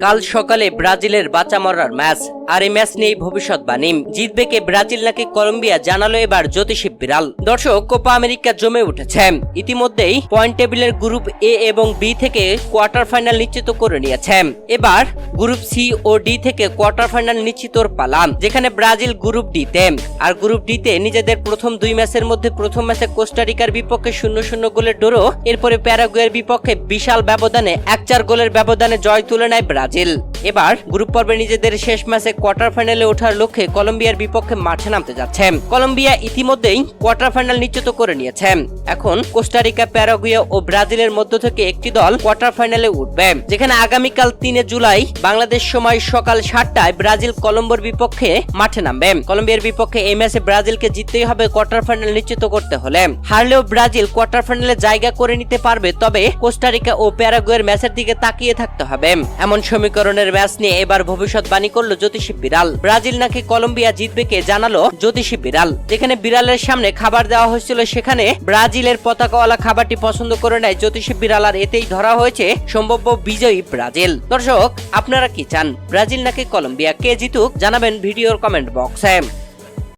কাল সকালে ব্রাজিলের বাঁচা মরার ম্যাচ, আর এই ম্যাচ নিয়েই ভবিষ্যৎবাণী জিতবে কে ব্রাজিল নাকি কলম্বিয়া জানালো এবার জ্যোতিষী বিড়াল। দর্শক, কোপা আমেরিকা জমে উঠেছে। ইতিমধ্যেই পয়েন্ট টেবিলের গ্রুপ এ এবং বি থেকে কোয়ার্টার ফাইনাল নিশ্চিত করে নিয়েছে। এবার গ্রুপ সি ও ডি থেকে কোয়ার্টার ফাইনাল নিশ্চিতর পালা, যেখানে ব্রাজিল গ্রুপ ডি তে আর গ্রুপ ডি তে নিজেদের প্রথম দুই ম্যাচের মধ্যে প্রথম ম্যাচে কোস্টারিকার বিপক্ষে শূন্য শূন্য গোলের ডোরো। এরপরে প্যারাগুয়ের বিপক্ষে বিশাল ব্যবধানে এক চার গোলের ব্যবধানে জয় তুলে নেয় ব্রাজিল। ব্রাজিল এবার গ্রুপ পর্বে নিজেদের শেষ ম্যাচে কোয়ার্টার ফাইনালে ওঠার লক্ষ্যে কলম্বিয়ার বিপক্ষে মাঠে নামতে যাচ্ছে। কলম্বিয়া ইতিমধ্যেই কোয়ার্টার ফাইনাল নিশ্চিত করে নিয়েছে। এখন কোস্টারিকা প্যারাগুয়ে ও ব্রাজিলের মধ্য থেকে একটি দল কোয়ার্টার ফাইনালে উঠবে। যেখানে আগামীকাল তিনে জুলাই বাংলাদেশ সময় সকাল সাতটায় ব্রাজিল কলম্বোর বিপক্ষে মাঠে নামবে। কলম্বিয়ার বিপক্ষে এই ম্যাচে ব্রাজিলকে জিততেই হবে কোয়ার্টার ফাইনাল নিশ্চিত করতে হলে। হারলেও ব্রাজিল কোয়ার্টার ফাইনালে জায়গা করে নিতে পারবে, তবে কোস্টারিকা ও প্যারাগুয়ের ম্যাচের দিকে তাকিয়ে থাকতে হবে। এমন সমীকরণের ম্যাচ নিয়ে এবার ভবিষ্যৎবাণী করল জ্যোতিষী বিড়াল। ব্রাজিল নাকি কলম্বিয়া জিতবে কে জানালো জ্যোতিষী বিড়াল। যেখানে বিড়ালের সামনে খাবার দেওয়া হয়েছিল, সেখানে ব্রাজিলের পতাকাওয়ালা খাবারটি পছন্দ করে নেয় জ্যোতিষী বিড়াল আর এতেই ধরা হয়েছে সম্ভাব্য বিজয়ী ব্রাজিল। দর্শক, আপনারা কি চান? ব্রাজিল নাকি কলম্বিয়া? কে জিতুক? জানাবেন ভিডিওর কমেন্ট বক্সে।